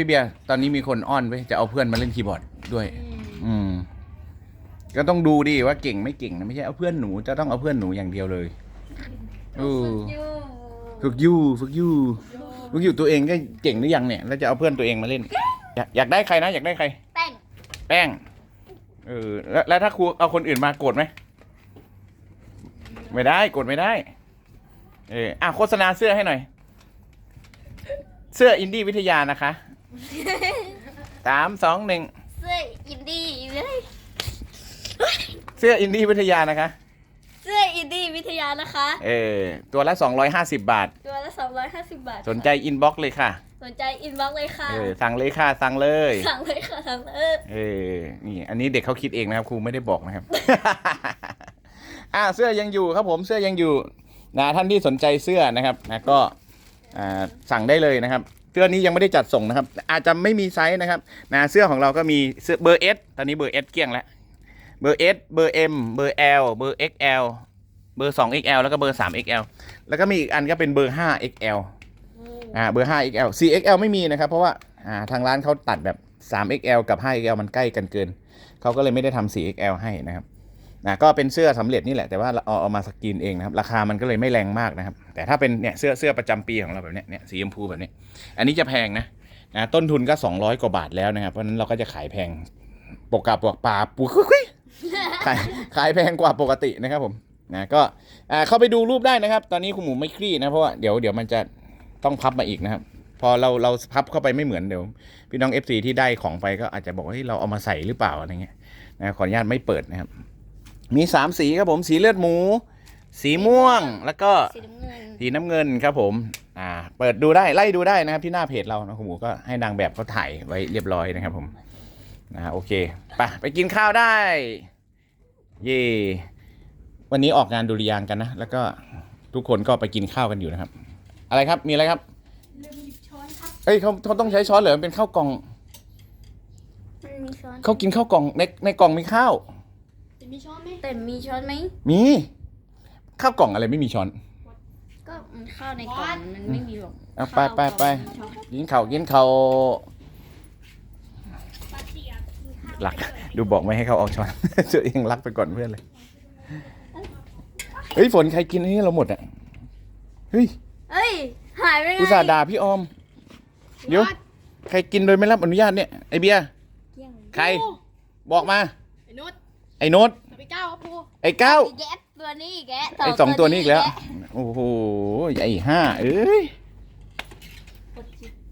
พี่เบียร์ตอนนี้มีคนอ้อนไว้ยจะเอาเพื่อนมาเล่นคีย์บอร์ดด้วย อืม ก็ต้องดูดิว่าเก่งไม่เก่งนะไม่ใช่เอาเพื่อนหนูจะต้องเอาเพื่อนหนูอย่างเดียวเลยเออฝึกอยูฝึกอยูฝึกอยูตัวเองก็เก่งหรือยังเนี่ย แล้วจะเอาเพื่อนตัวเองมาเล่น อยากอยากได้ใครนะอยากได้ใคร แป้งแป้ง เออ แล้วแล้วถ้าครูเอาคนอื่นมาโกรธไหมไม่ได้โกรธไม่ได้ เอออะโฆษณาเสื้อให้หน่อย เสื้ออินดี้วิทยานะคะ สามสองหนึ่งเสื้ออินดี้เลยเสื้ออินดี้วิทยานะคะ เสื้ออินดี้วิทยานะคะ เออตัวละ 250 บาท ตัวละ 250 บาทสนใจอินบ็อกเลยค่ะ สนใจอินบ็อกซ์เลยค่ะ เออสั่งเลยค่ะสั่งเลย สั่งเลยค่ะสั่งเลยเออนี่อันนี้เด็กเขาคิดเองนะครับครูไม่ได้บอกนะครับ อ่าเสื้อยังอยู่ครับผมเสื้อยังอยู่นะท่านที่สนใจเสื้อนะครับนะก็อ่าสั่งได้เลยนะครับเสื้อนี้ยังไม่ได้จัดส่งนะครับ อาจจะไม่มีไซส์นะครับนะเสื้อของเราก็มีเสื้อเบอร์เอสตอนนี้เบอร์เอสเกลี้ยงแล้วเบอร์เอสเบอร์เอ็มเบอร์เอลเบอร์เอ็กแอลเบอร์สอง XL แล้วก็เบอร์สาม XL แล้วก็มีอีกอันก็เป็นเบอร์ห้า XL อ่าเบอร์ 5XL 4XL ไม่มีนะครับ เพราะว่าอ่าทางร้านเขาตัดแบบ 3XL กับ 5XL มันใกล้กันเกินเขาก็เลยไม่ได้ทำ 4XL ให้นะครับ นะก็เป็นเสื้อสำเร็จนี่แหละแต่ว่าเราเอาเอามาสกรีนเองนะครับ ราคามันก็เลยไม่แรงมากนะครับ แต่ถ้าเป็นเนี่ยเสื้อเสื้อประจำปีของเราแบบเนี้ยเนี่ยสีชมพูแบบนี้ อันนี้จะแพงนะนะต้นทุนก็ 200 กว่าบาทแล้วนะครับ เพราะฉะนั้นเราก็จะขายแพงปกกาปกปลาปูคุยขายขายแพงกว่าปกตินะครับผมนะก็อ่าเข้าไปดูรูปได้นะครับ ตอนนี้คุณหมูไม่คลี่นะเพราะว่าเดี๋ยวเดี๋ยวมันจะต้องพับมาอีกนะครับ พอเราเราพับเข้าไปไม่เหมือนเดี๋ยวพี่น้อง FC ที่ได้ของไปก็อาจจะบอกว่าเฮ้ยเราเอามาใส่หรือเปล่าอะไรเงี้ยนะขออนุญาตไม่เปิดนะครับ มีสามสีครับผมสีเลือดหมู สีม่วงแล้วก็สีน้ำเงินสีน้ำเงินครับผม อ่า เปิดดูได้ไล่ดูได้นะครับที่หน้าเพจเรานะคุณหมูก็ให้นางแบบเขาถ่ายไว้เรียบร้อยนะครับผมนะโอเคไปไปกินข้าวได้ เย่วันนี้ออกงานดุริยางค์กันนะ แล้วก็ทุกคนก็ไปกินข้าวกันอยู่นะครับ อะไรครับมีอะไรครับลืมหยิบช้อนครับเอ้ยเขาเขาต้องใช้ช้อนเหรอมันเป็นข้าวกล่องมันมีช้อนเขากินข้าวกล่องในในกล่องมีข้าว มีช้อนไหมแต่มีช้อนไหม มีข้าวกล่องอะไรไม่มีช้อน ก็มันข้าวในกล่องมันไม่มีหรอกเอาไปไปไปข้าวกล่องกินข้าวกินข้าวหลัก ดูบอกไม่ให้เขาเอาช้อน ตัวเองรักไปก่อนเพื่อนเลย เฮ้ยฝนใครกินอันนี้เราหมดอะ เฮ้ยเอ้ย หายไปไงอุตส่าห์ด่าพี่ออม เดี๋ยว ใครกินโดยไม่รับอนุญาตเนี่ยไอเบียร์เกลี้ยงใครบอกมา ไอ้นุช ไอ้โน้ตสปีเก้าครับปูไอ้เก้าอีกแกะตัวนี้อีกแกะไอ้สองตัวนี้อีกแล้ว โอ้โหไอ้ห้าเอ้ย